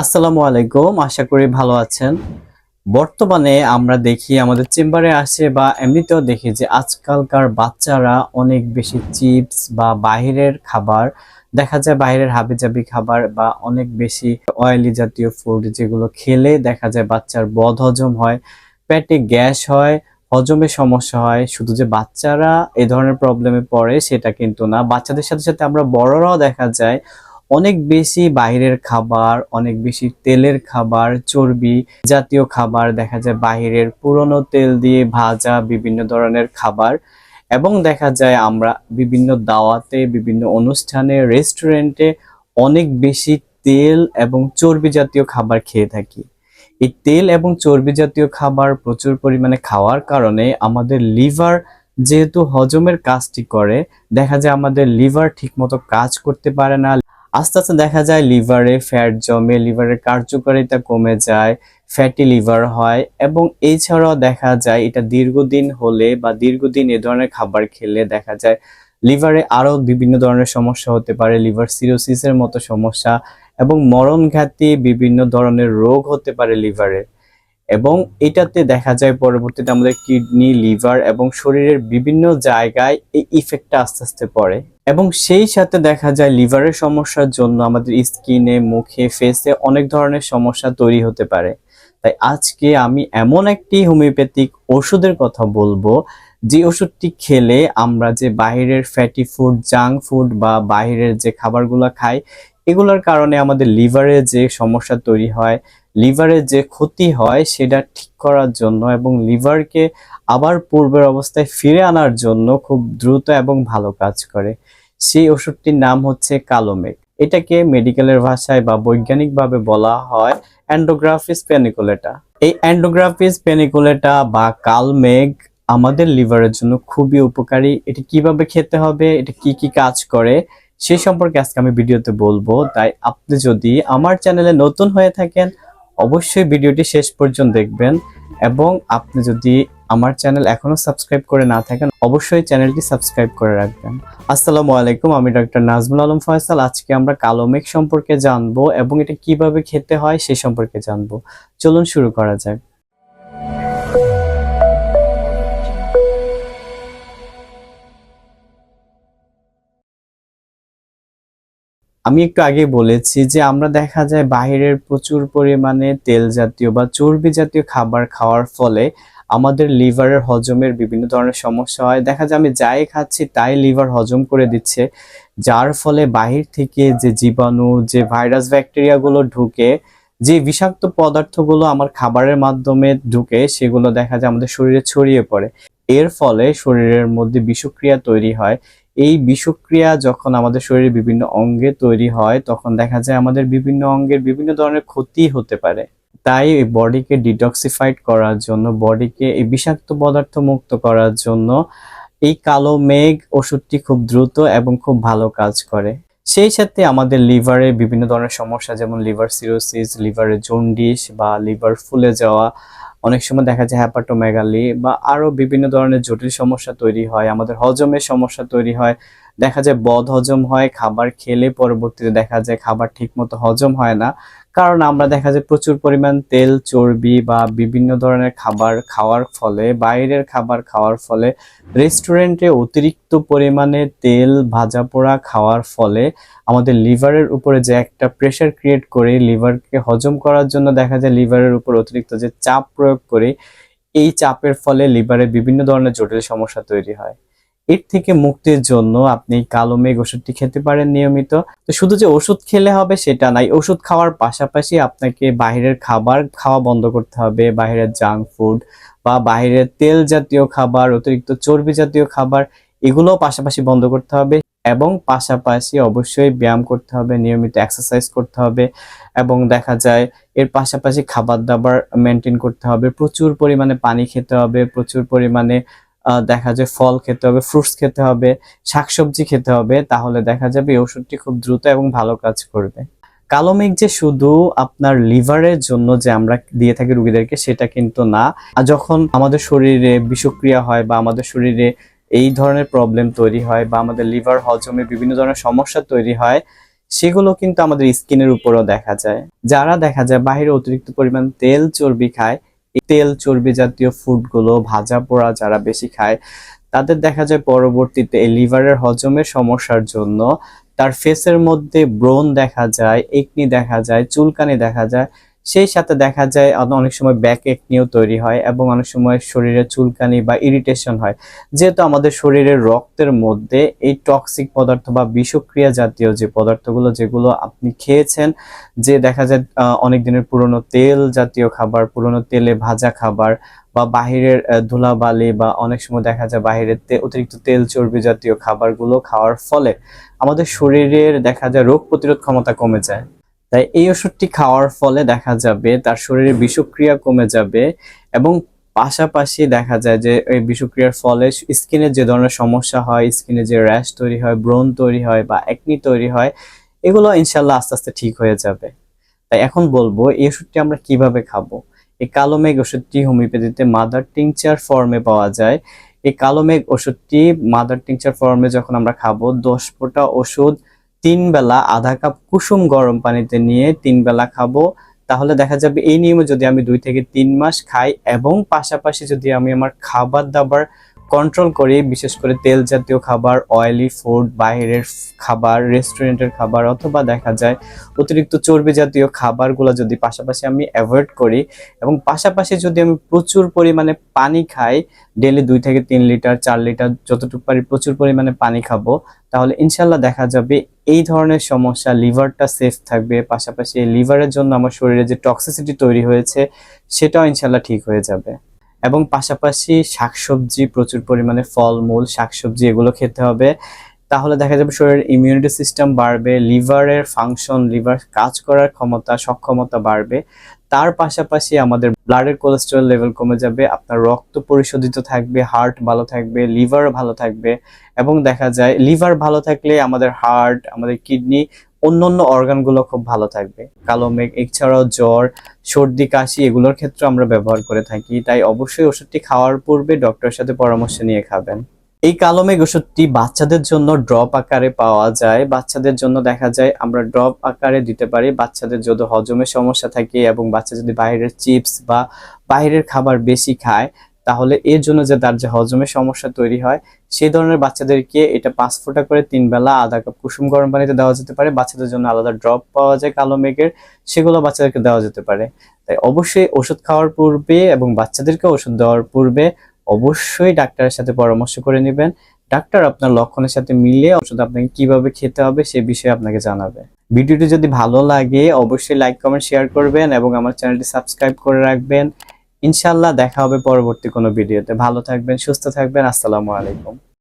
আসসালামু আলাইকুম, আশা করি ভালো আছেন। বর্তমানে আমরা দেখি আমাদের চেম্বারে আসে বা এমনিতেও দেখি যে আজকালকার বাচ্চারা অনেক বেশি চিপস বা বাইরের খাবার, দেখা যায় বাইরের হাবিজাবি খাবার বা অনেক বেশি অয়েলি জাতীয় ফুড যেগুলো খেলে দেখা যায় বাচ্চার বদ হজম হয়, পেটে গ্যাস হয় হজমের সমস্যা হয়। শুধু যে বাচ্চারা এ ধরনের প্রবলেমে পড়ে সেটা কিন্তু না। বাচ্চাদের সাথে সাথে আমরা বড়রাও দেখা যায় অনেক বেশি বাইরের খাবার, অনেক বেশি তেলের খাবার, চর্বি জাতীয় খাবার, দেখা যায় বাইরের পুরনো তেল দিয়ে ভাজা বিভিন্ন ধরনের খাবার এবং দেখা যায় আমরা বিভিন্ন দাওয়াতে, বিভিন্ন অনুষ্ঠানে, রেস্টুরেন্টে অনেক বেশি তেল এবং চর্বি জাতীয় খাবার খেয়ে থাকি। এই তেল এবং চর্বি জাতীয় খাবার প্রচুর পরিমাণে খাওয়ার কারণে আমাদের লিভার যেহেতু হজমের কাজটি করে, দেখা যায় আমাদের লিভার ঠিকমতো কাজ করতে পারে না আস্তে আস্তে দেখা যায় লিভারে ফ্যাট জমে, লিভারের কার্যকারিতা কমে যায় ফ্যাটি লিভার হয় এবং এছাড়াও দেখা যায় এটা দীর্ঘদিন হলে বা দীর্ঘদিন এ ধরনের খাবার খেলে দেখা যায় লিভারে আরও বিভিন্ন ধরনের সমস্যা হতে পারে, লিভার সিরোসিসের মতো সমস্যা এবং মরণঘাতী বিভিন্ন ধরনের রোগ হতে পারে লিভারে। এবং এটাতে দেখা যায় পরবর্তীতে আমাদের কিডনি, লিভার এবং শরীরের বিভিন্ন জায়গায় এই ইফেক্টটা আস্তে আস্তে পড়ে। এবং সেই সাথে দেখা যায় লিভারের সমস্যার জন্য আমাদের স্কিনে, মুখে ফেসে অনেক ধরনের সমস্যা তৈরি হতে পারে। তাই আজকে আমি এমন একটি হোমিওপ্যাথিক ওষুধের কথা বলব, যে ওষুধটি খেলে আমরা যে বাইরের ফ্যাটি ফুড জাঙ্ক ফুড বা বাইরের যে খাবারগুলো খাই, এগুলোর কারণে আমাদের লিভারে যে সমস্যা তৈরি হয় লিভারে যে ক্ষতি হয় সেটা ঠিক করার জন্য এবং লিভারকে আবার পূর্বের অবস্থায় ফিরে আনার জন্য খুব দ্রুত এবং ভালো কাজ করে। সেই ওষুধটির নাম হচ্ছে কালোমেঘ। এটাকে মেডিকেলের ভাষায় বা বৈজ্ঞানিকভাবে বলা হয় অ্যান্ডোগ্রাফিস পেনিকুলেটা। এই অ্যান্ডোগ্রাফিস পেনিকুলেটা বা কালমেঘ আমাদের লিভারের জন্য খুবই উপকারী। এটি কীভাবে খেতে হবে, এটা কি কি কাজ করে, সে সম্পর্কে আজকে আমি ভিডিওতে বলব। তাই আপনি যদি আমার চ্যানেলে নতুন হয়ে থাকেন অবশ্যই ভিডিওটি শেষ পর্যন্ত দেখবেন এবং আপনি যদি আমার চ্যানেল এখনও সাবস্ক্রাইব করে না থাকেন, অবশ্যই চ্যানেলটি সাবস্ক্রাইব করে রাখবেন। আসসালামু আলাইকুম, আমি ডক্টর নাজমুল আলম ফয়সাল। আজকে আমরা কালো মেঘ সম্পর্কে জানব এবং এটা কীভাবে খেতে হয় সে সম্পর্কে জানব। চলুন শুরু করা যাক। আমি একটু আগে বলেছি যে আমরা দেখা যায় বাহিরের প্রচুর পরিমাণে তেল জাতীয় বা চর্বি জাতীয় খাবার খাওয়ার ফলে আমাদের লিভারের হজমের বিভিন্ন ধরনের সমস্যা হয়। দেখা যায় আমি যাই খাচ্ছি তাই লিভার হজম করে দিচ্ছে, যার ফলে বাহির থেকে যে জীবাণু, যে ভাইরাস ব্যাকটেরিয়াগুলো ঢুকে, যে বিষাক্ত পদার্থগুলো আমার খাবারের মাধ্যমে ঢুকে, সেগুলো দেখা যায় আমাদের শরীরে ছড়িয়ে পড়ে। এর ফলে শরীরের মধ্যে বিষক্রিয়া তৈরি হয়। এই বিষক্রিয়া যখন আমাদের শরীরের বিভিন্ন অঙ্গে তৈরি হয়, তখন দেখা যায় আমাদের বিভিন্ন অঙ্গের বিভিন্ন ধরনের ক্ষতি হতে পারে। তাই এই বডিকে ডিটক্সিফাইড করার জন্য, বডিকে এই বিষাক্ত পদার্থ মুক্ত করার জন্য এই কালো মেঘ ওষুধটি খুব দ্রুত এবং খুব ভালো কাজ করে। সেই সাথে আমাদের লিভারে বিভিন্ন ধরনের সমস্যা, যেমন লিভার সিরোসিস, লিভারে জন্ডিস বা লিভার ফুলে যাওয়া, অনেক সময় দেখা যায় হ্যাপাটোমেগালি বা আরও বিভিন্ন ধরনের জটিল সমস্যা তৈরি হয়, আমাদের হজমের সমস্যা তৈরি হয়, দেখা যায় বদ হজম হয়, খাবার খেলে পরবর্তীতে দেখা যায় খাবার ঠিকমতো হজম হয় না। কারণ আমরা দেখা যায় প্রচুর পরিমাণ তেল, চর্বি বা বিভিন্ন ধরনের খাবার খাওয়ার ফলে, বাইরের খাবার খাওয়ার ফলে রেস্টুরেন্টে অতিরিক্ত পরিমাণে তেল ভাজা পোড়া খাওয়ার ফলে আমাদের লিভারের উপরে যে একটা প্রেশার ক্রিয়েট করে, লিভারকে হজম করার জন্য দেখা যায় লিভারের উপর অতিরিক্ত যে চাপ প্রয়োগ করে, এই চাপের ফলে লিভারে বিভিন্ন ধরনের জটিল সমস্যা তৈরি হয়। এর থেকে মুক্তির জন্য আপনি কালো মেঘ ওষুধটি খেতে পারেন নিয়মিত। তো শুধু যে ওষুধ খেলে হবে সেটা নাই, ওষুধ খাওয়ার পাশাপাশি আপনাকে বাইরের খাবার খাওয়া বন্ধ করতে হবে বাইরের জাঙ্ক ফুড বা বাইরের তেল জাতীয় খাবার, অতিরিক্ত চর্বি জাতীয় খাবার, এগুলোও পাশাপাশি বন্ধ করতে হবে এবং পাশাপাশি অবশ্যই ব্যায়াম করতে হবে, নিয়মিত এক্সারসাইজ করতে হবে এবং দেখা যায় এর পাশাপাশি খাবার দাবার মেনটেন করতে হবে, প্রচুর পরিমাণে পানি খেতে হবে, প্রচুর পরিমাণে দেখা যায় ফল খেতে হবে ফ্রুটস খেতে হবে, শাকসবজি খেতে হবে, তাহলে দেখা যাবে এই ওষুধটি খুব দ্রুত এবং ভালো কাজ করবে। কালো মেঘ যে শুধু আপনার লিভারের জন্য যে আমরা দিয়ে থাকি রুগীদেরকে, সেটা কিন্তু না। যখন আমাদের শরীরে বিষক্রিয়া হয় বা আমাদের শরীরে এই ধরনের প্রবলেম তৈরি হয় বা আমাদের লিভার হজমে বিভিন্ন ধরনের সমস্যা তৈরি হয়, সেগুলো কিন্তু আমাদের স্কিনের উপরও দেখা যায়। যারা দেখা যায় বাইরে অতিরিক্ত পরিমাণ তেল চর্বি খায় তেল চর্বি জাতীয় ফুডগুলো ভাজা পোড়া যারা বেশি খায়, তাদের দেখা যায় পরবর্তীতে লিভারের হজমের সমস্যার জন্য তার ফেসের মধ্যে ব্রণ দেখা যায় একনি দেখা যায়, চুলকানি দেখা যায় সেই সাথে দেখা যায় অনেক সময় ব্যাক একনিও তৈরি হয় এবং অনেক সময় শরীরে চুলকানি বা ইরিটেশন হয়। যেহেতু আমাদের শরীরের রক্তের মধ্যে এই টক্সিক পদার্থ বা বিষক্রিয়া জাতীয় যে পদার্থগুলো যেগুলো আপনি খেয়েছেন, যে দেখা যায় অনেক দিনের পুরনো তেল জাতীয় খাবার, পুরনো তেলে ভাজা খাবার বা বাহিরের ধুলাবালি বা অনেক সময় দেখা যায় বাহিরের অতিরিক্ত তেল চর্বি জাতীয় খাবারগুলো খাওয়ার ফলে আমাদের শরীরের দেখা যায় রোগ প্রতিরোধ ক্ষমতা কমে যায়। তাই এই ওষুধটি খাওয়ার ফলে দেখা যাবে তার শরীরে বিষক্রিয়া কমে যাবে এবং পাশাপাশি দেখা যায় যে এই বিষক্রিয়ার ফলে স্কিনে যে ধরনের সমস্যা হয়, স্কিনে যে র্যাশ তৈরি হয়, ব্রণ তৈরি হয় বা একনি তৈরি হয়, এগুলো ইনশাল্লাহ আস্তে আস্তে ঠিক হয়ে যাবে। তাই এখন বলব, এই ওষুধটি আমরা কীভাবে খাব? এই কালো মেঘ ওষুধটি হোমিওপ্যাথিতে মাদার টিংচার ফর্মে পাওয়া যায়। এই কালো মেঘ ওষুধটি মাদার টিংচার ফর্মে যখন আমরা খাব, দশ ফোঁটা ওষুধ তিন বেলা আধা কাপ কুসুম গরম পানিতে নিয়ে তিন বেলা খাব। তাহলে দেখা যাবে এই নিয়মে যদি আমি দুই থেকে তিন মাস খাই এবং পাশাপাশি যদি আমি আমার খাবার দাবার কন্ট্রোল করি, বিশেষ করে তেল জাতীয় খাবার অয়েলি ফুড বাইরের খাবার রেস্টুরেন্টের খাবার, অথবা দেখা যায় অতিরিক্ত চর্বি জাতীয় খাবারগুলো যদি পাশাপাশি আমি অ্যাভয়েড করি এবং পাশাপাশি যদি আমি প্রচুর পরিমাণে পানি খাই ডেলি দুই থেকে তিন লিটার, চার লিটার যতটুকু পারি প্রচুর পরিমাণে পানি খাব, তাহলে ইনশাল্লাহ দেখা যাবে এই ধরনের সমস্যা লিভারটা সেফ থাকবে। পাশাপাশি লিভারের জন্য আমার শরীরে যে টক্সিসিটি তৈরি হয়েছে, সেটাও ইনশাল্লাহ ঠিক হয়ে যাবে। এবং পাশাপাশি শাকসবজি প্রচুর পরিমাণে ফলমূল শাকসবজি এগুলো খেতে হবে। তাহলে দেখা যাবে শরীরের ইমিউনিটি সিস্টেম বাড়বে লিভারের ফাংশন লিভার কাজ করার ক্ষমতা, সক্ষমতা বাড়বে। তার পাশাপাশি আমাদের ব্লাডের কোলেস্টেরল লেভেল কমে যাবে, আপনার রক্ত পরিশোধিত থাকবে হার্ট ভালো থাকবে লিভার ভালো থাকবে এবং দেখা যায় লিভার ভালো থাকলে আমাদের হার্ট আমাদের কিডনি অন্যান্য অর্গানগুলো খুব ভালো থাকবে। কালো মেঘ, এছাড়াও জ্বর, সর্দি, কাশি এগুলোর ক্ষেত্রে আমরা ব্যবহার করে থাকি। তাই অবশ্যই ওষুধটি খাওয়ার পূর্বে ডক্টরের সাথে পরামর্শ নিয়ে খাবেন। এই কালো মেঘ ওষুধটি বাচ্চাদের জন্য ড্রপ আকারে পাওয়া যায়। বাচ্চাদের জন্য দেখা যায় আমরা ড্রপ আকারে দিতে পারি। বাচ্চাদের যদি হজমের সমস্যা থাকে এবং বাচ্চা যদি বাইরের চিপস বা বাইরের খাবার বেশি খায়, তাহলে এর জন্য যে তার যে হজমের সমস্যা তৈরি হয় সেই ধরনের বাচ্চাদেরকে এটা পাঁচ ফোঁটা করে তিন বেলা আধা কাপ কুসুম গরম পানিতে দেওয়া যেতে পারে। বাচ্চাদের জন্য আলাদা ড্রপ পাওয়া যায় কালো মেঘের, সেগুলো বাচ্চাদেরকে দেওয়া যেতে পারে। তাই অবশ্যই ওষুধ খাওয়ার পূর্বে এবং বাচ্চাদেরকে ওষুধ দেওয়ার পূর্বে অবশ্যই ডাক্তারের সাথে পরামর্শ করে নেবেন। ডাক্তার আপনার লক্ষণের সাথে মিলে ওষুধ আপনাকে কীভাবে খেতে হবে সে বিষয়ে আপনাকে জানাবে। ভিডিওটি যদি ভালো লাগে, অবশ্যই লাইক, কমেন্ট, শেয়ার করবেন এবং আমার চ্যানেলটি সাবস্ক্রাইব করে রাখবেন। ইনশাল্লাহ দেখা হবে পরবর্তী কোনো ভিডিওতে। ভালো থাকবেন, সুস্থ থাকবেন। আসসালামু আলাইকুম।